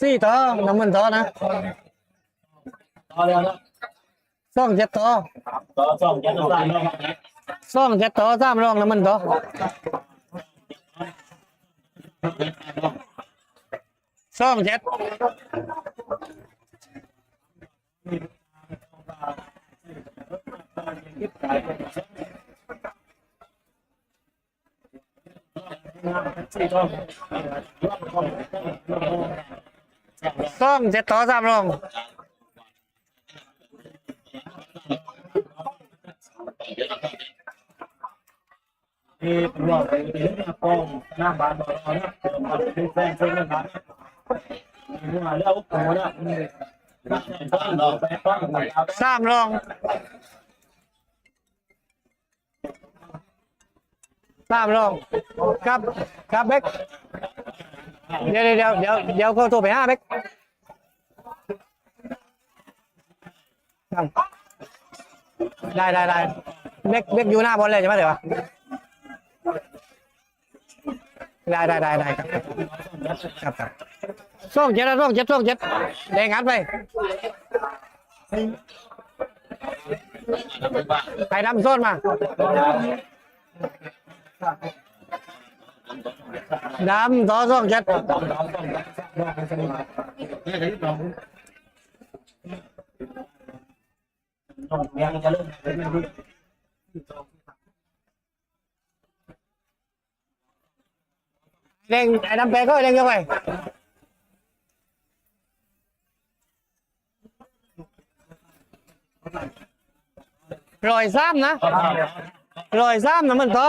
สี่ต่อน้ำมันต่อนะต่อเร็วนะสองเจ็ดต่อต่อสองจะต้องได้รองสองเจ็ดต่อสามรองน้ำมันต่อสองเจ็ดสี่ต้อ งสองเจ็ดต่อสามรองที่ตำรวจไปถึงกองหน้าบ้านบอกเราเนี่ยตำรวจเป็นแฟนเพื่อนนนี่มาแล้วโอ้โหนะเราไปฟังสามรงสามรองครับครับเบก เดี๋ยวเดี๋ยวเดี๋ยวเดี๋ยวเขาโทรไปห้าเบกได้ได้ได้เบกเบกอยู่หน้าบอลเลยใช่ไหมเดี๋ยวได้ได้ได้ได้ครับครับส่งเจ็ดนะส่งเจ็ดส่งเจ็ดแดงงัดไปใครนำส้นมา ดำต่อส่องจัดต้องยังจะเริ่มเป็นไม่รู้เร่งไอ้ดำแปลก็เร่งเข้าไปรอยซ้ำนะรอยซ้ำนะมันต่อ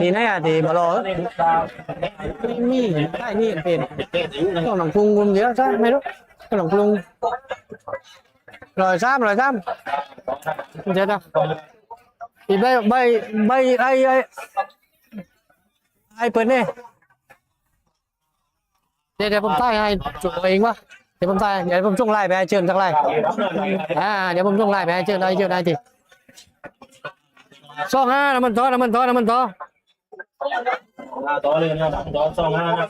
ทีไหนอะทีบอลอนี่ตานี่ใช่นี่เป็นต้องหนังปรุงรุมเยอะใช่ไหม่รู้ต้องหนังปรุงรอยซ้ำรอยซ้ำเจ๊นะอีใบใบใบไอ้ไอ้ไอ้เปิดเนี่เดี๋ยวเดี๋ยวผมใต้ให้จุดเองวะเดี๋ยวผมใต้เดี๋ยวผมส่งไลน์ไปให้เชิญสักไลน์อ่าเดี๋ยวผมส่งไลน์ไปให้เชิญไลน์เชิญได้ที สองห้าน้ำมันต่อน้ำมันต่อน้ำมันต่อต่อเลยนะต่อสองห้านะ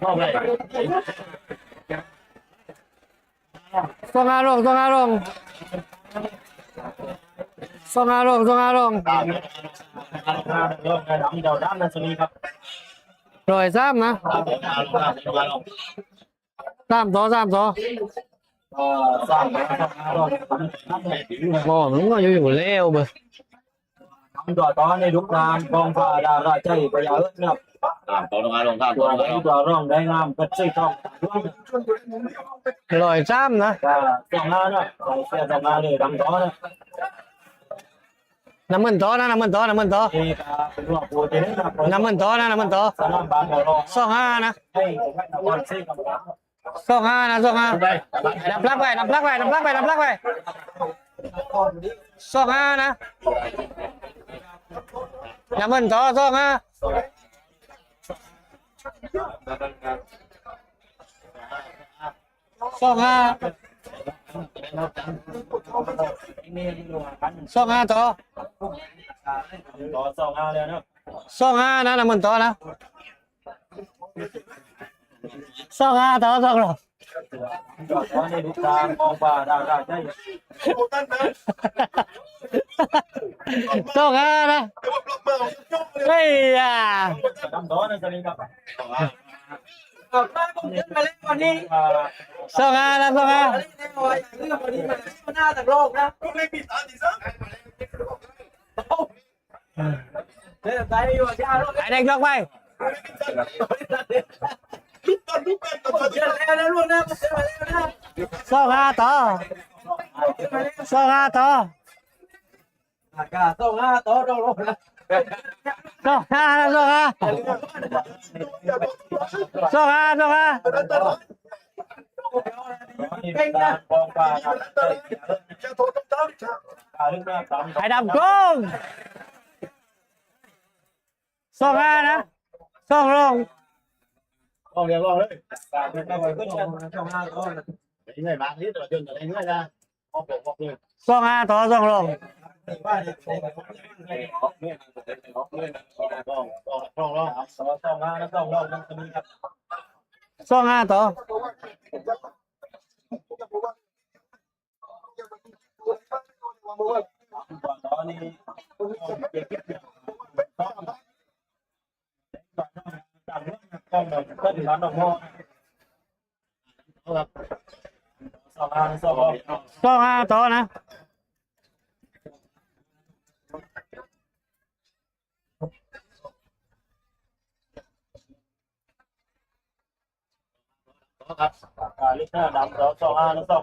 เข้าไปสองห้าลงสองห้าลงสองห้าลงสองห้าลงตามห้าเริ่มดำเดาด้านนั้นสนีครับรอยซ้ำนะตามมาลงมาลงซ้ำต่อซ้ำต่อ สร้างมาสองห้ารอบทำให้ถึงบ่มันก็อยู่อยู่แล้วเบอร์ทำตัวตอนในลุกนามกองฟ้าดาราใจประหยัดนะครับตามตัวลงมาลงตามตัวไหนมาลงตัวร่องได้งามก็ใช่ต้องร่วงรอยซ้ำนะก็สองห้านะใส่เสื้อสองห้าเลยดำต้อนะน้ำมันต่อนะน้ำมันต่อน้ำมันต่อเอกาเป็นว่าปูเต็นนะน้ำมันต่อนะน้ำมันต่อสนามบางบ่อรอสองห้านะ สองห้านะสองห้าดับปลั๊กไปดับปลั๊กไปดับปลั๊กไปดับปลั๊กไปสองห้านะน้ำมันต่อสองห้าสองห้านี่งห้าต่อต่งห้าเลยนะสองห้านะน้ำมันต่อนะ สองห้าต่อสองหรอตอในลุกนามองฟ้าดาราใจสองห้านะเฮ้ยอะดำต้อนะสนีกับผมขึ้นมาเล่นวันนี้สองห้านะสองห้าเล่นในวันเรื่องวันนี้มันหน้าต่างโลกนะก็ไม่ปิดตาดิซะเล่นใจอยู่ที่อารมณ์ไอ้เด็กยกไปเชื่อแล้วนะลูกนะเชื่อแล้วนะสองห้าต่อสองห้าต่ออากาศต้องห้าโต๊ะโลกนะสองห้านะสองห้าสองห้าสองห้านี่เป็นการกองปลาครับปลาลึกหน้าสามไอ้ดำโกงสองห้านะสองลงกองเดียวกองเลยปลาลึกไป ขึ้นกันช่องห้าก้อนนี่ไงบางทีตัวจนอะไรเงี้ยนะออกบอ กเลยสองห้าต่อสองลงว่าเนี่ยออกเนี่ยออกเนี่ยกองกองกอ งรองสองสองห้าแล้วสอง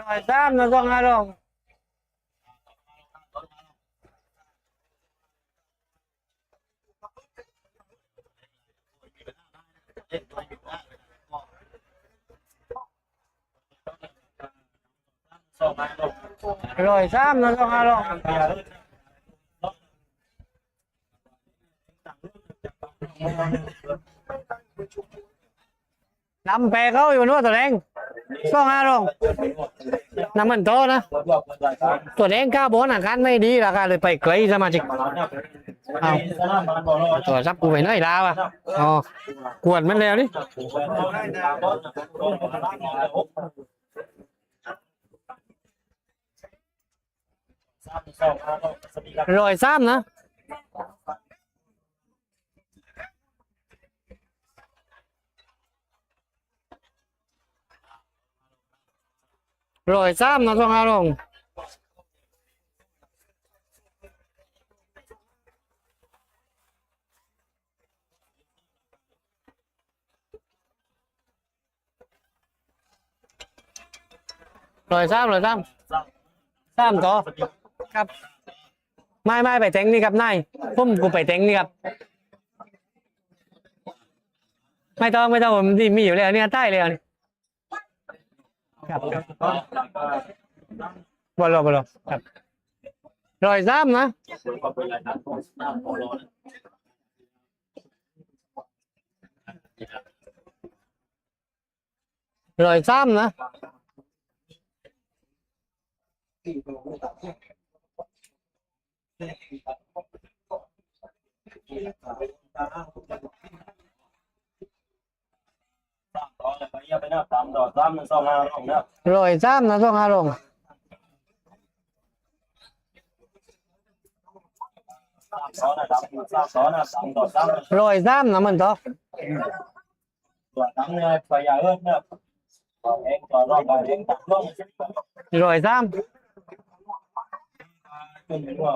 รื่องกองแบบก็ถึงร้านดอกมอครับสองห้าสองรองสองห้าต่อนะครับอ่าลิซ่าดำสองลองรองน้ำนต่อสองห้าองอย่างอ่าตลอดนั่นตัวตอนนี้ตากองฟ้าดานหายใจไอ้ดำเต้ไม่ได้โกงสองห้าต่องห้ารอารองสองห้ารองสองห้าลงร้องบอกกันนะเดี๋ยวว่าไอ้เด็กทิมไอ้ดำเปร้อยสามนะสองห้าลงสองห้ารองนำแปเขาอยู่นู้นตัวแดงสองห้าลง น้ำมันโตนะ ตัวแดงก้าบอลอาการไม่ดีราคาเลยไปไกลสมาชิกเอาตัวซับกูไปไหนอยลาวอะอ๋อกวนมันแล้วนี่ร้อยสามนะ ร้อยสามนะสองห้าลงร้อยสามร้อยสามสามต่อครับ ไม่ไม่ไปแทงนี่ครับนายพุ่มกูไปแทงนี่ครับ ไม่ต้องไม่ต้องผมที่มีอยู่แล้วเนี่ยใต้เลยนี่ ครับบอลบอลครับร้ อยสามนะร้อยสามนะไปนะสามดอกสามหนึ่งสองห้ารองนะร้อยสามนะสองห้าลงสามสองนะสามสามสองนะสามดอกสามร้อยสามนะมันต่อตัวตั้งเนี่ยไฟยาเอิ้นเนี่ยเองตัวรอบไปเองตัดล่องร้อยสามขึ้นว่า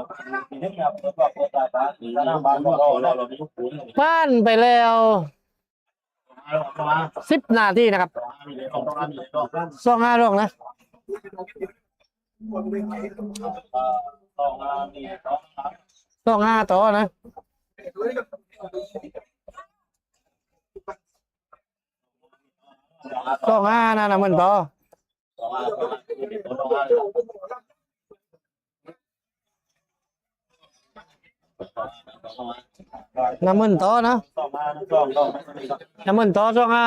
ทีนี้เนี่ยเปิดว่าเปิดตาตาสีหน้าบ้านเราเราเราทุกคนผ่านไปแล้วเราประมาณสิบนาทีนะครับ สองห้ามีเลยสองห้ามีเลยก็สองห้าลงนะสองห้ามีสองห้าสองห้าต่อนะสองห้านะนะมันต่อน้ำมันต่อนะสองห้าสองสองน้ำมันต่อสองห้า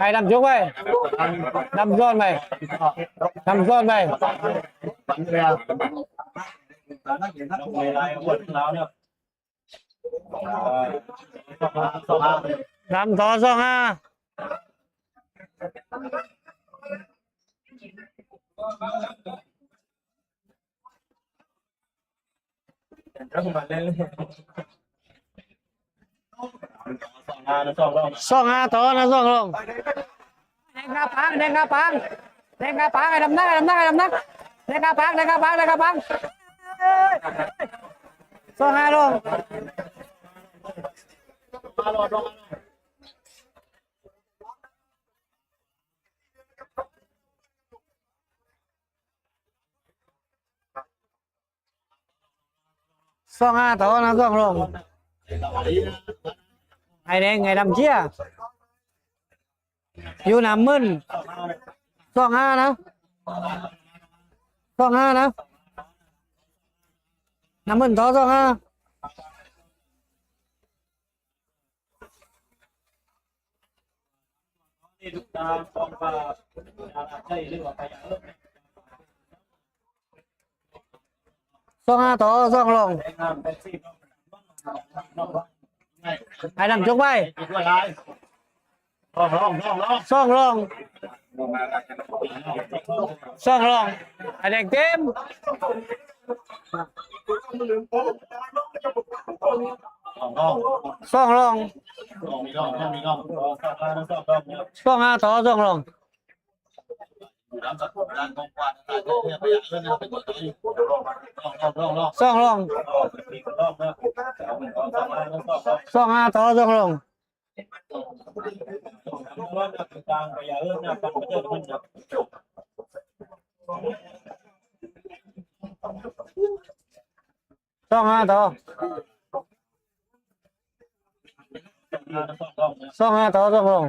นะน้ำมันต่อสองสองห้าส แดงกาปังแดงกาปังไอ้ดำนักไอ้ดำนักไอ้ดำนักแดงกาปังแดงกาปังแดงกาปังสองห้าลงมารอรอสองห้าต่อนะสองลงไอ้แดงไอ้ดำเชี่ยอยู่หนำมึน สองห้านะสองห้านะหนำมึนต่อสองห้านี่ลูกตาฟองปลาใช่หรือว่าไปอย่างนั้นสองห้าต่อสองลงแรงงานเป็นสี่นอกนอกไอ้ดำจุกไป ส่องรองร้องรองสองลงสองลงไอ้แดงเต็มร้องร้องสองลงร้องมีร้องร้องมีร้องสองห้าสองรอบเนี่ยสองห้าต่องลงอยู่น้ำสักด้านกองกวาดตาก็เนี่ยไปอย่างนั้นเป็นตัวตัวองรองร้องรองสองลงสี่องห้าสองรอบสองห้าต่องลงรอบนะกลางไปอย่างนั้นนะปันไปเจอส่อสองห้าสองรอบ นะสองห้าต่อสองลง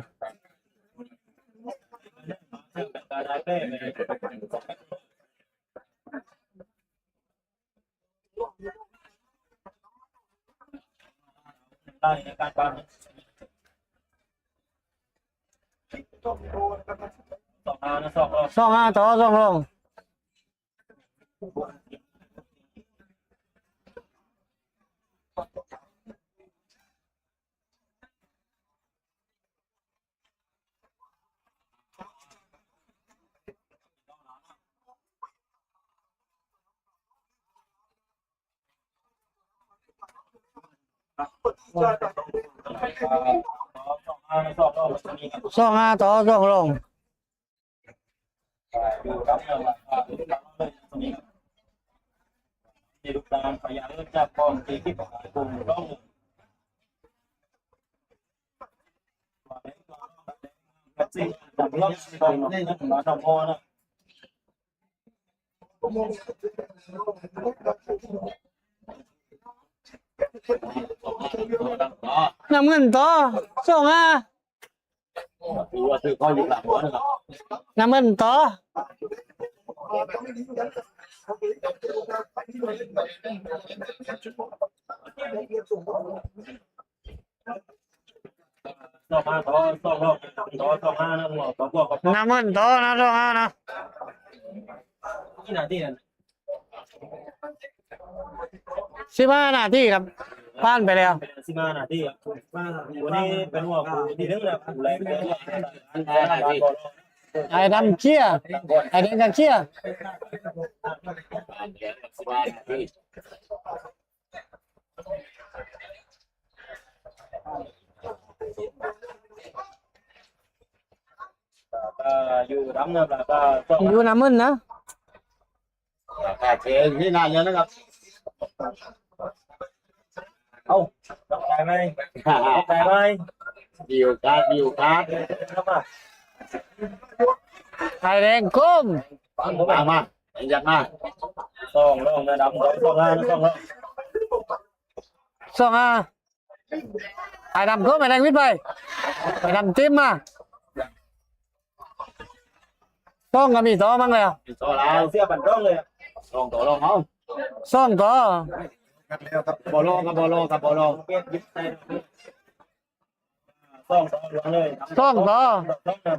การได้เป้ได้ในการปันสองห้านะสองรองห้าต่อสองลงสองห้าส องรอบมี สองห้าต่อสองลงดูรับเงินราคาดูรับเลยมีมีลูกตาลพยายามจะป้อนตีที่ของกลุ่มต้องจริงจับล็อกตรงนี้นะมาทำพอนะอ๋อ น้ำเงินต่อสองห้าดูว่าซื้อก็อยู่หลังหัวนะครับน้ำเงินต่อสองห้าต่อสองรอต่อห้านะหัวต่อบวกกับน้ำเงินต่อนะสอห้านะที่ไหนที่นั่นสิบห้านาทีครับ ผ่านไปแล้วเป็นสิมาหน้าที่วันนี้เป็นหัวกูที่นึงนะกูแรงเลยไอ้ดำเชี่ยไอ้แดงกันเชี่ยสบายที่อยู่ดำนะแล้วก็สองอยู่น้ำเงินนะราคาเชงนี่นานแล้วนะครับ ตกใจไหมตกใจไหมดิวการ์ดดิวการ์ดครับอะไอ้แดงก้มมามาอยากมาสองรองนะดำสองสองห้าสองรองสองห้าไอ้ดำเพิ่มไอ้แดงวิทย์ไปไอ้ดำจิ้มมาต้องก็มีต่อมั้งเลยอะโซลาเสียบันร่องเลยลองต่อลองเอาซ่องต่อ บอลลกับบอลลกับบอลลเก็บยึดในต้องต้องเหลืองเลยซ่องต่อต้องนะ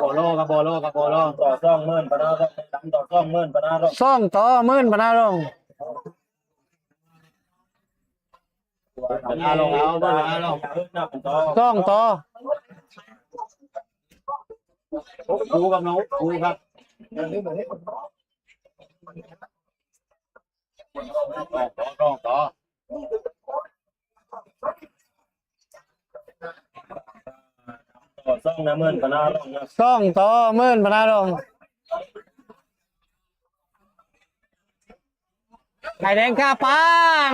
บอลลกับบอลลกับบอลลต่อซ่องเมื่นปนาต้องดำต่อซ่องเมื่นปนาต้องซ่องต่อหมื่นปนาลงปนาลงเอาปนาลงหน้าเป็นต่อซ่องต่อครูกับน้องครูครับ ต่อต่อต่อต่อซ่องนะเมื่นปนาต้องนะซ่องต่อหมื่นปนาลงไข่แดงข้าปัง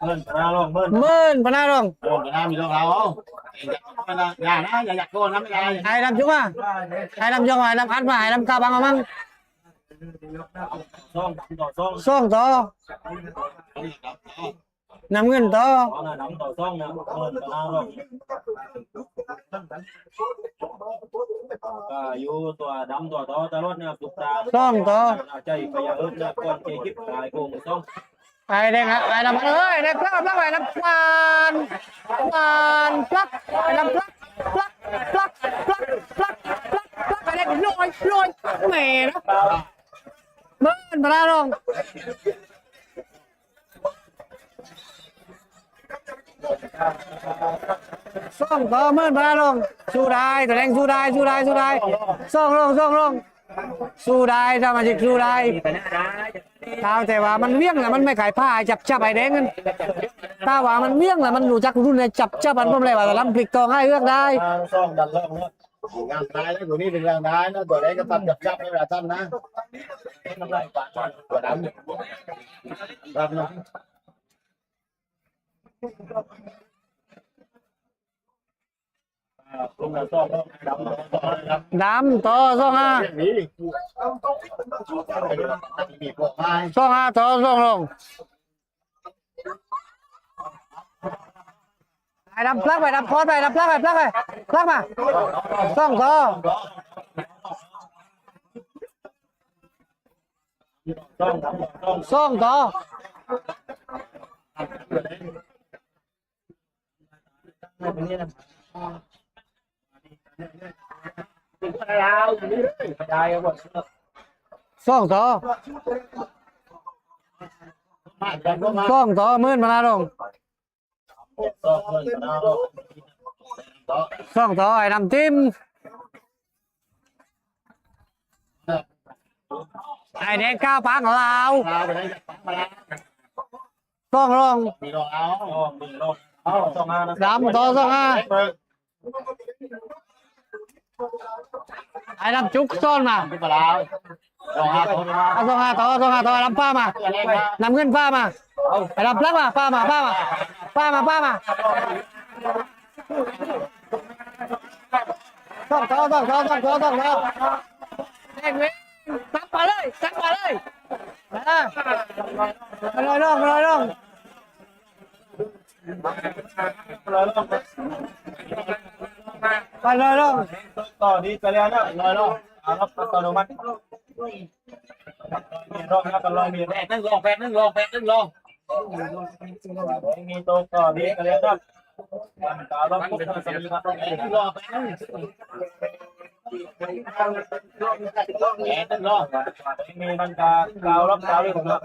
เมื่นปนาลงเมื่นหมื่นปนาลงโดนปนามีลงเอาเอาอย่านะอย่าอยากโดนนะไม่ได้ไอ้ดำจุ๊มาไอ้ดำจุ๊มาไอ้ดำอัดมาไอ้ดำข้าปังเอามั้ง ซ่องต่อซ่องซ่องต่อน้ำเงินต่อต่อนะดำต่อซ่องนะเลยู่ตัวดำตัวต่อตลอดนี่ยตุกตาซ่องต่อใจพยาเอิบนะก่อนเกยิบกายโกงซ่องไอ้แดงอะไอ้ดำเอ้ยไอ้พลักพลักไอ้ดำปานปานพลักไอ้ดำพลักพลักพลักพลักพลักพลักพลักไอ้แดงลอยลอยแหม่นะ หมื่นปนาลงซ่องต่อหมื่นปนาลงสู้ได้แต่แดงสู้ได้สู้ได้สู้ได้ซ่องลงซ่องลงสู้ได้สมาชิกสู้ได้ท้าวแต่ว่ามันเวี่ยงแหละมันไม่ขายผ้าจับจับไอ้แดงกันถ้าว่ามันเวี่ยงแหละมันรู้จักรุ่นเนี่ยจับจับมันผมเลยว่าลำพลิกตองให้เลือกได้ซ่องดันลงเนี่ยงานตายแล้วตัวนี้เป็นงานตายนะตัวไหนก็ตัดจับจับไม่เวลาท่านนะ ดตัวดำรับนะลงมาซ่องดำดำดำต่อสองห้าสองห้าต่อสองลงไอ้ดำพลักไปดำคอร์สไปดำพลักไปพลักไปพลักมาสองต่อ ซ่องดำซ่องต่อสองต่อมาจับก็มาสองต่อมื่นมานาลงซ่องเงินนะสองต่อไอ้ดำจิ้ม ไอ้แดงก้าวปังของเราลาไปให้ปังมาแล้วสองลงมีรองเอาซ่องหนึ่งลงเอาซ่องห้านะดำต่อสองห้าไอ้ดำจุกซ่อนมาที่ปลาวรองเอาตัวมาเอาสองห้าต่อสองห้าต่อดำป้ามาอะไรนะนำเงินป้ามาไอ้ดำพลักมาป้ามาป้ามาป้ามาป้ามาต้องต่อต้องต่อต้องต่อต้องต่อเด็กเว้ยตักมาเลยตักมาเลย มาลอยล่องมาลอยลงแล้วลงมาลอยล่องต่อนี้ไปแล้วนะลอยล่องเอารับอัตโนมัติมีรอบนะกันลองมีแปดนึงลองแปดนึงลองแปดนึงลองมีตรงต่อนี้กันแล้วนะมันตาลองปุ๊บมันจะมีมาตรงแปนี้ดนึงลองแปด แปดนึงลองมีมันกากาวรับกาวเลยผมนะ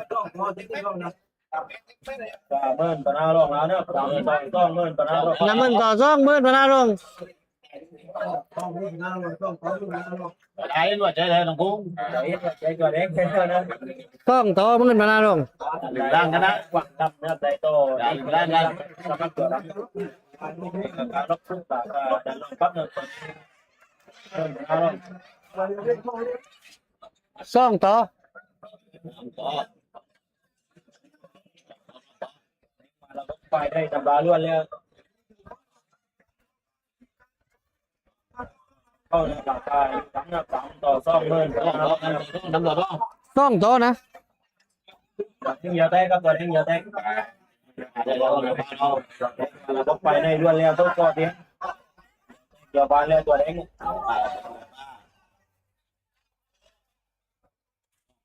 กาเมินปนาลองแล้วเนี่ยสามสองต้องเมินปนาลองน้ำมันต่อซ่องมืดมาหน้าลงได้หน่วยใจเลยน้องพุงใจใจก่อนเองแค่นั้นซ่องต่อมืดมาหน้าลงร่างกันนะกวักดับเนี่ยใจโตได้ได้ได้สกัดตัวดับการรับทุกตาดันลงปั๊บเนี่ย ซ่องต่อไปได้ตำราล้วนแล้วเข้าในหลักการสามนับสามต่อซ่องเมินปนาลองน้ำหลอดลองซ่องต่อนะทิ้งยาแตกครับตัวทิ้งยาแตกเดี๋ยวเราเดี๋ยวเราเราต้องไปในรวนแล้วต้องก่อเตีย ตัวบอลเลืกตัวเล็ก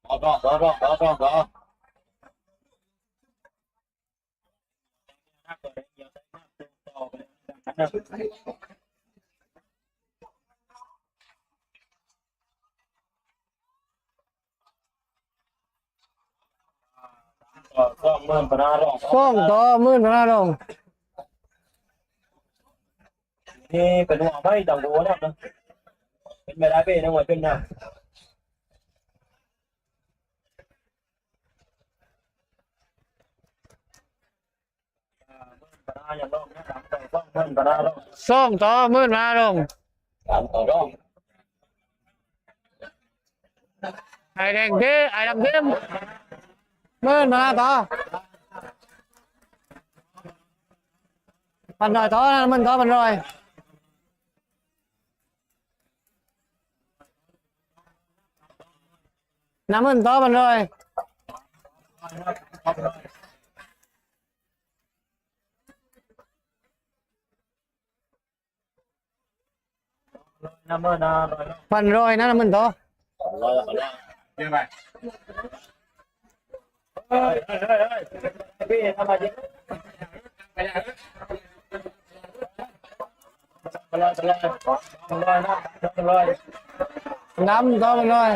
รอรอรอรอรอรอต้องมื่นพนาลงฟ้องต่อมื่นพนาลง นี่เป็นหัวไม่ต่างหัวนะเป็นไปได้เป็นหัวเป็นนะ xong to mượn ma luôn ai đang thế ai đang thế mượn ma to. Mình rồi to mình to mình rồi. Nắm hơn to bạn rồi. Phần rồi nó là mình to. Rồi, rồi, rồi. น้ำต้อมหน่อย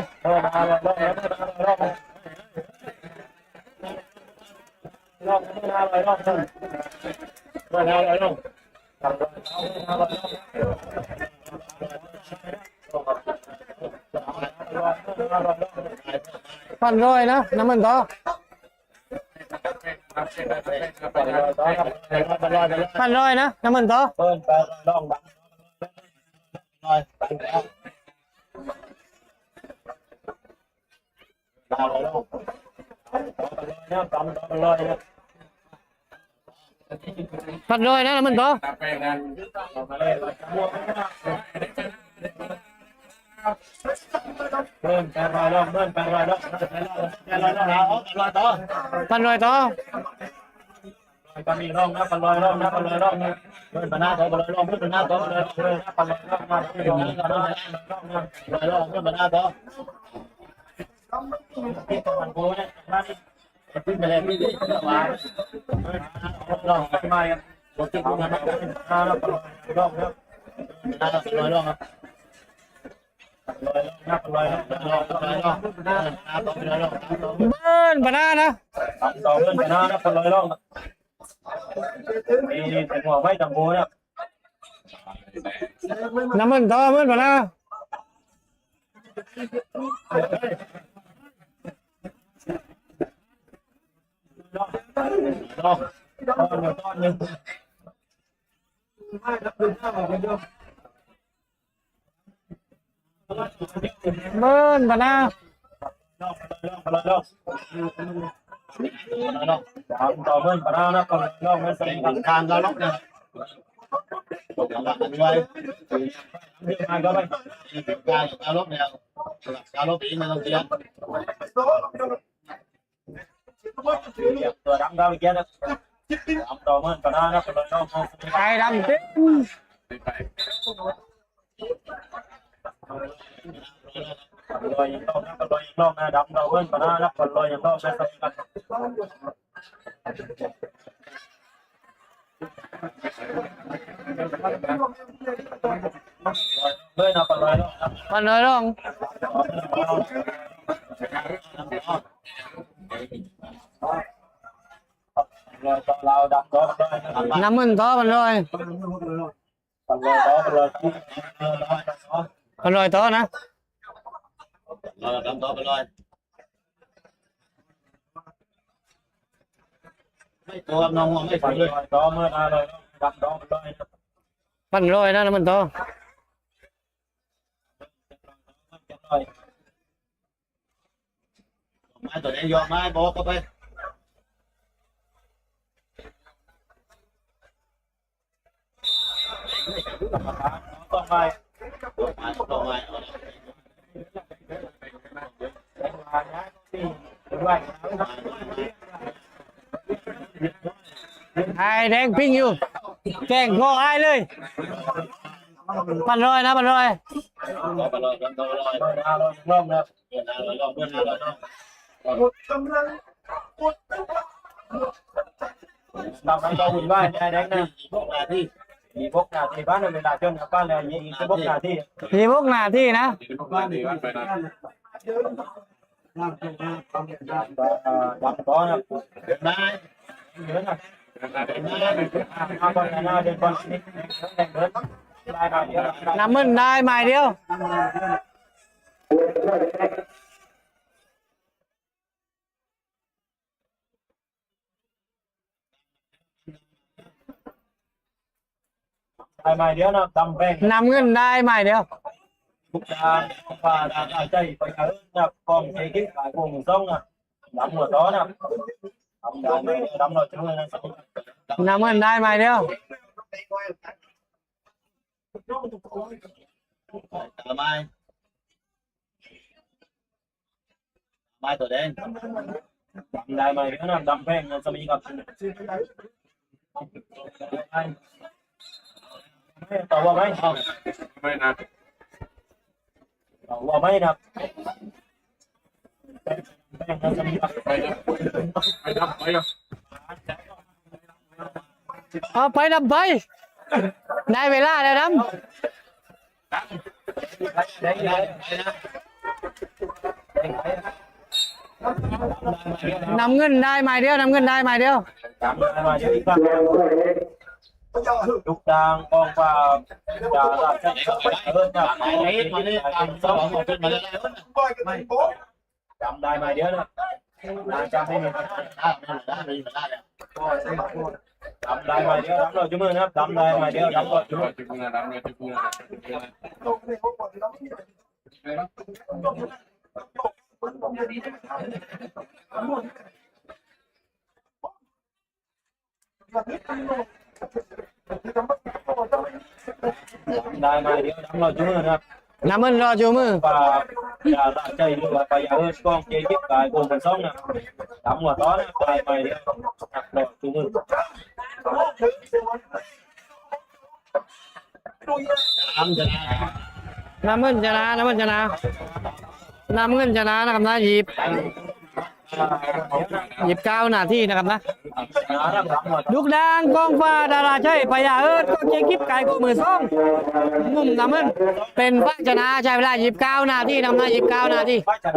พันร้อยนะ น้ำมันต่อพันร้อยนะ น้ำมันต่อ ร้อยพันร้อยนะมันต่อตาแงนะเริ่มแปร้อยแล้วเริ่มแปดร้อยแลปดร้อยแล้วเอาแปดร้อยต่อพันร้อยต่อก็มีร่องนะปลอยร่องนะปันลอยร่องนะเพื่อนปนาตัวปันลอยร่องเพื่อนปนาตัวปันลอยร่องเพื่อนปันลอยร่องนะเพื่อนปนาตัวปัลยรื่อนปนาตัวต้องมันโง่เนี่ บ้านบ้านนะบลองบลอยบ้านนะสอเบิ้านนะลอยลองนี่แต่หัวไม่ตังโบนะน้ำมันต่อเบิ้ลบานนะ Rồi. Rồi. Rồi, con nhé. Mai đập được ra vào bên trong. Mơn và nào. Rồi, rồi, rồi, rồi. Rồi, rồi. Đã tỏ mơn và nào nó còn lo mới sẽ bằng can ra lúc này. Kalau dia, kalau dia, kalau dia, ตัดาวอ้นะดำต่อเมื่อก่อนหน้นนองไอ้ดำเต็มลอยยังรอลอยยังรอบนะดำดาวเมื่ออนหน้านลอยยังต้องบนะสมัยมันลอยลง เราดำก็ลอยนะน้ำมันต่อพันรอยปลอยต่อปลอยที่พันรอยต่อนะเราดำต่อไปเลยไม่ตัวน้องไม่ฝันเลยลอยต่อเมื่ออะไรดำต่อลอยพันรอยนะน้ำมันต่อไม้ตัวนี้ยอมไม้บอกเข้าไป ai đang ping you kèn go ai đây bạn rồi nè bạn rồi làm anh lo buồn vai ai đánh nè บนะครับเดินทางรอรอเดินทางรอรอทำให้เราหุ่นไหวได้แดงนะพวกนาทีบ้านเวลาจนกับบ้านแล้วยิงพวกนาทีมีพวกหน้าที่นะ ดับก้อนนะเดินได้เดินนะเอาก่อนนะเดินก่อนนี่เดินได้ครับ น้ำมันได้ไม้เดียว ได้มาเดียวนะตำแป้งนำเงินได้ไม้เดียวทุกทางว่าทางใจไปเออนะกองเทกิ้งหลายพวงซ่องนะดำหัวต้อนะดำได้ไหมดำเราจะเลยนะนำเงินได้ไม้เดียวตาไม้ไม้ตัวแดงได้มาเดียวนะดำแป้งสมีกับ ต่อว่าไหมไม่นะต่อว่าไหมนะแป้งสมีกับไปนะไปนะไปนะเอาไปดำไปได้เวลาแล้วดได้ได้ำนำเงินได้ไม้เดียวนำเงินได้ไม้เดียว ดำได้มาเดียวอีกครับทุกทางกองฟ้าจะรับใช้เออนะไอ้มาเนี่ยตามสองขึ้นมาเลยจำได้มาเดียวนะจำไม่มีได้ได้ได้ได้จำได้มาเดียวจำเราจุ่มือนะครับจำได้มาเดียวจำเราจุ่มือจุกุนาดำเนี่ยจุกุนาจุกุนา ได้มาเดียวจำราจุ่มือนะครับนำเงินรออยู่มือป่าอย่าละใจหรือว่าไปอย่าเออกองเกยิบกายโกงเป็นซ่องนะจำหัวต้อนได้มาเดียวเราจุ่มือทำจะได้นำเงินชนะนำเงินชนะนำเงินชนะนะครับนะหยิบ หยิบเก้าหน้าที่นะครับนะนะครับจำหัวลูกดังกองฟ้าดาราใช่พยาเอิร์ดก็เจ๊กิบไก่กูมือซ่องมุมนำเงินเป็นพระชนะใช้เวลาหยิบเก้าหน้าที่นำหน้าหยิบเก้าหน้าที่ป้าจะ